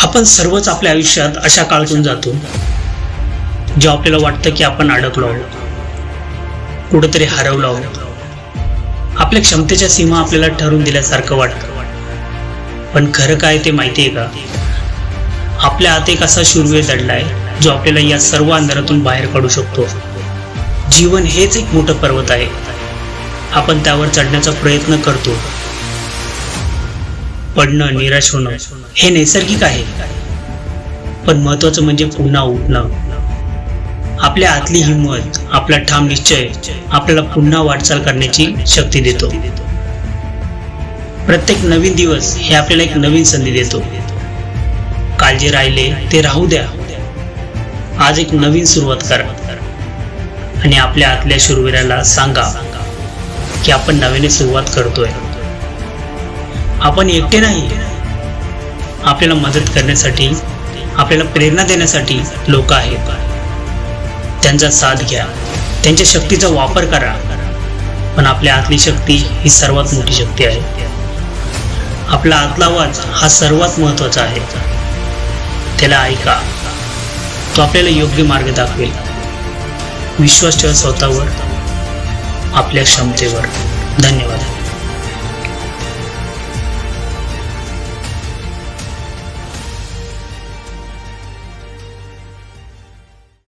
आपण सर्वच आपल्या आयुष्यात अशा काळातून जातो जेव्हा आपल्याला वाटतं की आपण अडकलो. आहोत कुठंतरी हरवलो. आहोत आपल्या क्षमतेच्या सीमा आपल्याला ठरवून दिल्यासारखं वाटतं. पण खरं काय ते माहिती आहे का? आपल्या आत एक असा शूरवीर दडलाय जो आपल्याला या सर्व अंधारातून बाहेर काढू शकतो. जीवन हेच एक मोठं पर्वत आहे. आपण त्यावर चढण्याचा प्रयत्न करतो. पडणं निराश होणं हे नैसर्गिक आहे. पण महत्वाचं म्हणजे पुन्हा उठणं. आपल्या आतली हिंमत आपला ठाम निश्चय आपल्याला पुन्हा वाटचाल करण्याची शक्ती देतो. प्रत्येक नवीन दिवस हे आपल्याला एक नवीन संधी देतो. काल जे राहिले ते राहू द्या. आज एक नवीन सुरुवात करा. आणि आपल्या आतल्या शूरवीराला सांगा की आपण नव्याने सुरुवात करतोय. आपण एकटे नाही. आपल्याला मदत करण्यासाठी आपल्याला प्रेरणा देण्यासाठी लोक आहेत. त्यांचा साथ घ्या. त्यांच्या शक्तीचा वापर करा. पण आपल्या आतली शक्ती ही सर्वात मोठी शक्ती आहे. आपला आतला आवाज हा सर्वात महत्त्वाचा आहे. त्याला ऐका. तो आपल्याला योग्य मार्ग दाखवेल. विश्वास ठेवा स्वतःवर. आपल्या क्षमतेवर. धन्यवाद.